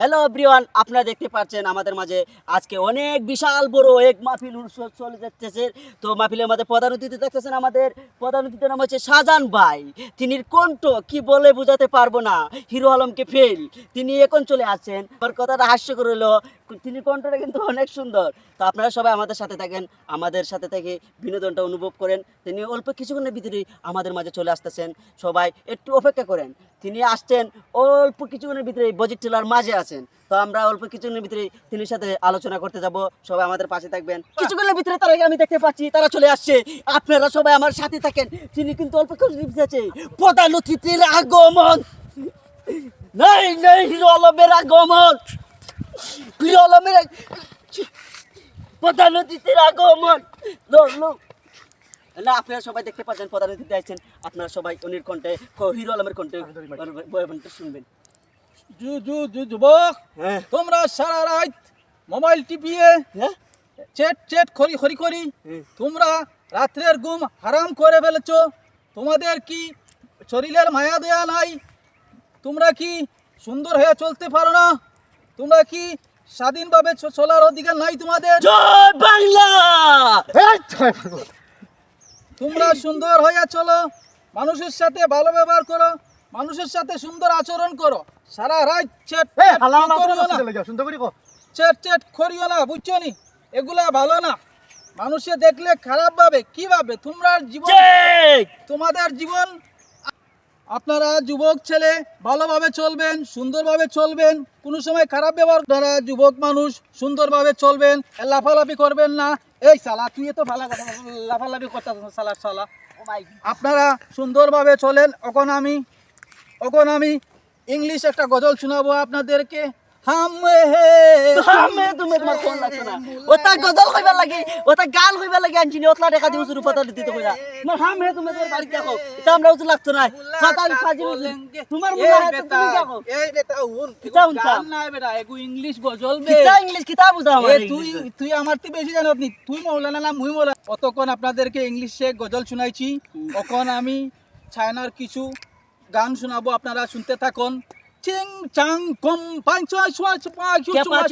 Hello everyone আপনারা দেখতে পাচ্ছেন আমাদের মাঝে আজকে অনেক বিশাল বড় এক মাহফিল উৎসব চলে যাচ্ছে। তো মাহফিলের মধ্যে প্রধান অতিথি দেখতেছেন আমাদের। প্রধান অতিথির নাম হচ্ছে শাহজান ভাই। তিনি কণ্ঠ কি বলে বোঝাতে পারব না। হিরো আলমকে ফেল। তিনি এখন চলে আসছেন। আমার কথাটা হাস্যকর হলো তিনি কণ্ঠটা কিন্তু অনেক সুন্দর। তো আপনারা সবাই আমাদের সাথে থাকেন আমাদের সাথে থেকে বিনোদনটা অনুভব করেন। তিনি অল্প কিছুক্ষণের ভিতরেই আমাদের মাঝে চলে আসতেছেন। সবাই একটু অপেক্ষা করেন। তিনি আসছেন অল্প কিছুক্ষণের ভিতরে বজেট টেলার মাঝে আছেন। তো আমরা অল্প কিছুক্ষণের ভিতরে তিনি সাথে আলোচনা করতে যাব। সবাই আমাদের পাশে থাকবেন। কিছুক্ষণের ভিতরে তার আমি দেখতে পাচ্ছি তারা চলে আসছে। আপনারা সবাই আমার সাথে থাকেন। তিনি কিন্তু অল্প কিছু আছে প্রধান অতিথির আগমন। নাই নাই হিরো আলমের আগমন। আগ- প্রধান অতিথির আগমন। লো, লো। না আপনারা সবাই দেখতে পাচ্ছেন প্রধান অতিথি আছেন। আপনারা সবাই উনির কণ্ঠে ক- হিরো আলমের কণ্ঠে শুনবেন। জু জু জু যুবক হ্যাঁ। তোমরা সারা রাত মোবাইল টিপিয়ে হ্যাঁ? চেট চেট করি খরি করি হুম। তোমরা রাত্রের ঘুম হারাম করে ফেলেছো। তোমাদের কি শরীরের মায়া দেয়া নাই? তোমরা কি সুন্দর হয়ে চলতে পারো না? তোমরা কি স্বাধীনভাবে চলার অধিকার নাই তোমাদের? জয় বাংলা! তোমরা সুন্দর হয়ে চলো মানুষের সাথে ভালো ব্যবহার করো মানুষের সাথে সুন্দর আচরণ করো। সারা রাত চেট চেট করিও না। চেট করিও না বুঝছ নি? এগুলা ভালো না। মানুষে দেখলে খারাপ ভাবে কি ভাবে তোমরা জীবন ঠিক তোমাদের জীবন আপনারা যুবক ছেলে ভালোভাবে চলবেন, সুন্দরভাবে চলবেন, কোনো সময় খারাপ ব্যবহার দ্বারা যুবক মানুষ, সুন্দরভাবে চলবেন, লাফালাফি করবেন না। এই সালা তুই তো ভালো লাফালাফি করতে সালা সালা আপনারা সুন্দরভাবে চলেন। এখন আমি এখন আমি ইংলিশ একটা গজল শোনাবো আপনাদেরকে। হাম হে আমি তুমি তোমার ফোন লাগতো না। ওটা গজল কইবার লাগে ওটা গান কইবার লাগে আনছিনি ওতলা দেখা দিও শুরু পতা দিতে কইরা। না হাম তুমি তোমার বাড়ি দেখো এটা আমরা উজু লাগতো না। ফাতাল ফাজিল উজু। তোমার মুলা এই তুমি দেখো এই বেটা, উন, কিতা উনতা? গান নাই বেটা, এগু ইংলিশ গজল বে। কিতা ইংলিশ কিতা বুঝা আমার তুই তুই আমার থেকে বেশি জানো নি তুই মৌলানা না মুই মৌলানা অতক্ষণ আপনাদেরকে ইংলিশে গজল শুনাইছি। তখন আমি চায়নার কিছু গান শোনাবো আপনারা শুনতে থাকুন। চিং চাং কম পাঁচ পাঁচ পাঁচ? পাঁচ